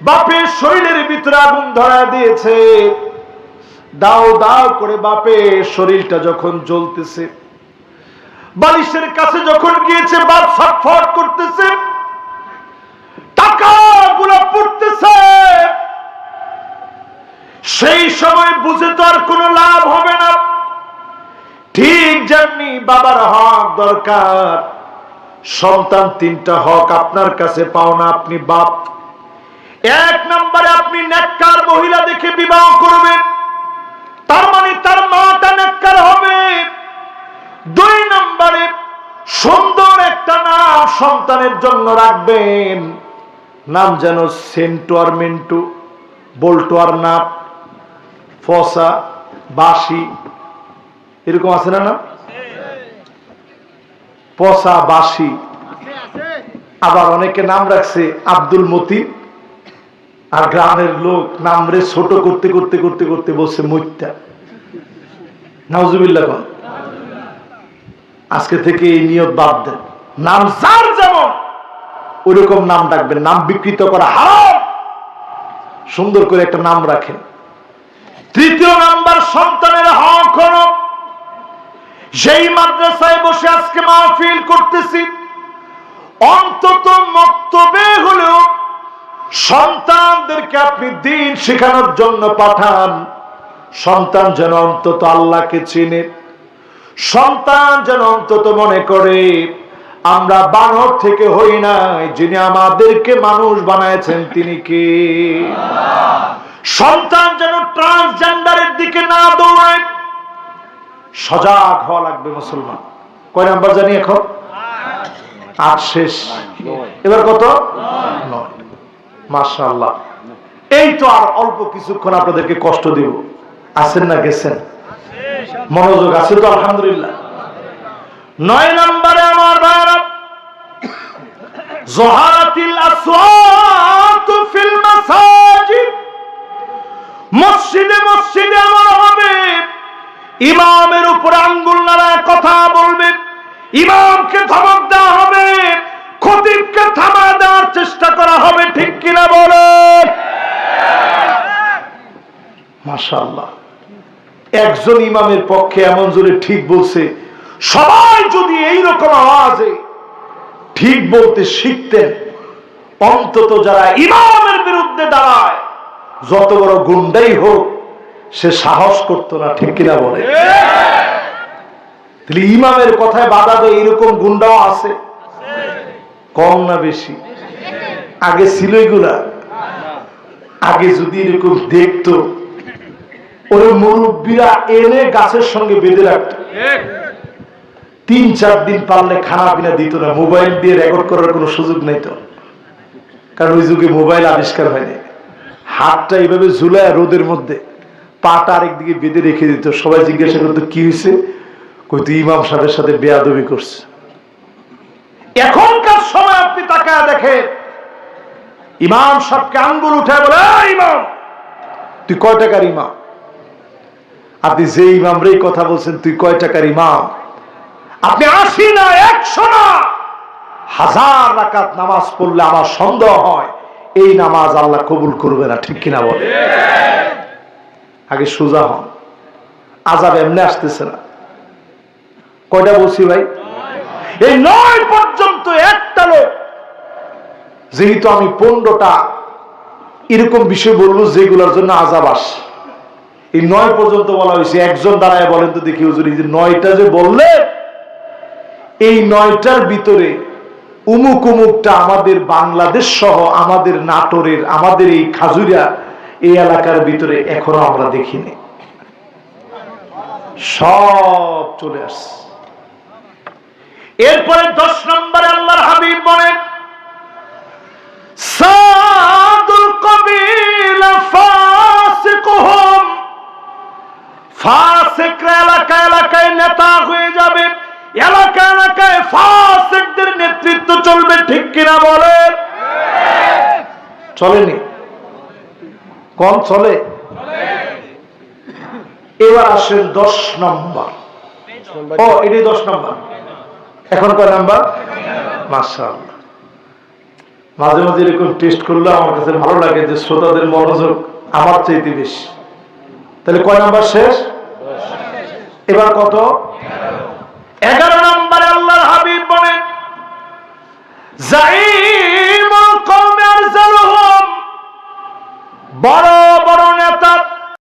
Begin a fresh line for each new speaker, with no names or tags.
বাপের শরীরের ভিতরে আগুন ধরা দিয়েছে। দাও দাও করে বাপের শরীরটা যখন জ্বলতেছে, বালিশের কাছে যখন গিয়েছে, বাপ ছটফট করতেছে, টাকা পড়তেছে। সেই সময় বুঝে তো আর কোনো লাভ হবে না। ঠিক যেমনি বাবার হক দরকার, সন্তান তিনটা হক আপনার কাছে পাওনা আপনি বাপ এক নম্বরে আপনি নেককার মহিলা দেখে বিবাহ করবেন। তার মানে তার মাটা নেককার হবে। দুই নম্বরে সুন্দর একটা নাম সন্তানের জন্য রাখবেন। নাম যেন সেন্টু আর মিন্টু, বল্টু আর নাপ, ফসা বাসি এরকম আছে না না পসা বাসি আবার অনেকে নাম রাখছে আব্দুল মতিন। আর গ্রামের লোক নাম রে ছোট করতে করতে করতে করতে বলছে মৈত্যা নাউজুবিল্লাহ কন। আজকে থেকে এই নিয়ত বাদ দেন। নাম যার যেমন ওরকম নাম ডাকবেন। নাম বিকৃত করা হারাম। সুন্দর করে একটা নাম রাখেন। তৃতীয় নাম্বার সন্তানের হক হলো সেই মাদ্রাসায় বসে আজকে মাহফিল করতেছি, অন্তত মক্তবে হলেও সন্তানদেরকে আপনি দিন শেখানোর জন্য পাঠান। সন্তান যেন অন্তত আল্লাহকে চিনে। সন্তান যেন অন্তত মনে করে, আমরা বানর থেকে হই নাই, যিনি আমাদেরকে মানুষ বানাইছেন, তিনি কে? সন্তান যেন ট্রান্সজেন্ডারের দিকে না দৌড়ায়। সজাগ হওয়া লাগবে মুসলমান। কয় নাম্বার জানি এখন? আট শেষ। এবার কত? নয় মাশাআল্লাহ। এই তো আর অল্প কিছুক্ষণ আপনাদেরকে কষ্ট দিব। আছেন না গেছেন? মনোযোগ আছে তো, আলহামদুলিল্লাহ। নয় নম্বরে আমার ভাইরা জহারাতিল আসওয়াতু ফিল মাসাজিদ। মসজিদে মসজিদে আমার হবে। ইমামের উপর আঙ্গুল নাড়ায় কথা বলবে। ইমামকে ধমক দেওয়া হবে। খতিবকে থামা দেওয়ার চেষ্টা করা হবে ঠিক কিনা বলে একজন ইমামের পক্ষে এমন জোরে ঠিক বলছে, সবাই যদি এই রকম আওয়াজে ঠিক বলতে শিখতেন, অন্তত যারা ইমামের বিরুদ্ধে দাঁড়ায়, যত বড় গুন্ডাই হোক, সে সাহস করতো না, ঠিক কিনা বলে? তাহলে ইমামের কথায় বাধা দেয় এরকম গুন্ডাও আছে? কম না বেশি? আগে ছিল এগুলা। আগে যদি এরকম দেখতো ওই মুরব্বীরা এনে গাছের সঙ্গে বেঁধে রাখতো তিন চার দিন পারলে খানা পিনা দিত না মোবাইল দিয়ে রেকর্ড করার কোনো সুযোগ নেই তো। কারণ ওই যুগে মোবাইল আবিষ্কার হয়নি। হাতটা এইভাবে ঝুলায় রোদের মধ্যে পাটা আরেকদিকে বেঁধে রেখে দিত। সবাই জিজ্ঞাসা করতো কি হয়েছে? কইতো ইমাম সাহেবের সাথে বেয়াদবি করছে। এখনকার সময় আপনি তাকায় দেখেন ইমাম সাহেবকে আঙ্গুল উঠায় বলে "এই ইমাম তুই কয় টাকার ইমাম? আপনি যে ইমাম রে এই কথা বলছেন, তুই কয় টাকার ইমাম? আপনি আশি না, একশো না। হাজার রাকাত নামাজ পড়লে আমার সন্দেহ হয়, এই নামাজ আল্লাহ কবুল করবে না, ঠিক কিনা বলে? আগে সোজা হন। আজাব এমনি আসতেছে না। কয়টা বলছি ভাই? এই নয় পর্যন্ত একটা লোক, যেহেতু আমি পনেরোটা, এরকম বিষয় বলব যেগুলোর জন্য আজাব আসে। এই নয় পর্যন্ত বলা হয়েছে, একজন দাঁড়ায় বলেন তো দেখি হুজুর যে নয়টা যে বললে, এই নয়টার ভিতরে উমুক উমুকটা আমাদের বাংলাদেশ সহ আমাদের নাটোরের, আমাদের এই খাজুরিয়া এই এলাকার ভিতরে এখনও আমরা দেখিনি। সব চলে আসছে। এরপরে দশ নম্বরে আল্লাহর হাবিব বলেন ফাসিকরা এলাকা এলাকায় নেতা হয়ে যাবে। এলাকা এলাকায় ফাসিকদের নেতৃত্ব চলবে, ঠিক কিনা চলেনি। কম চলে? এবার আসেন দশ নম্বর। ও এটাই দশ নম্বর। এখন কয় নাম্বার? মাশাআল্লাহ। মাঝে মাঝে এরকম টেস্ট করলে আমার কাছে ভালো লাগে যে শ্রোতাদের মনোযোগ আমার চাইতে বেশি। তাহলে কয় নাম্বার শেষ? এবার কত? এগারো। নম্বরে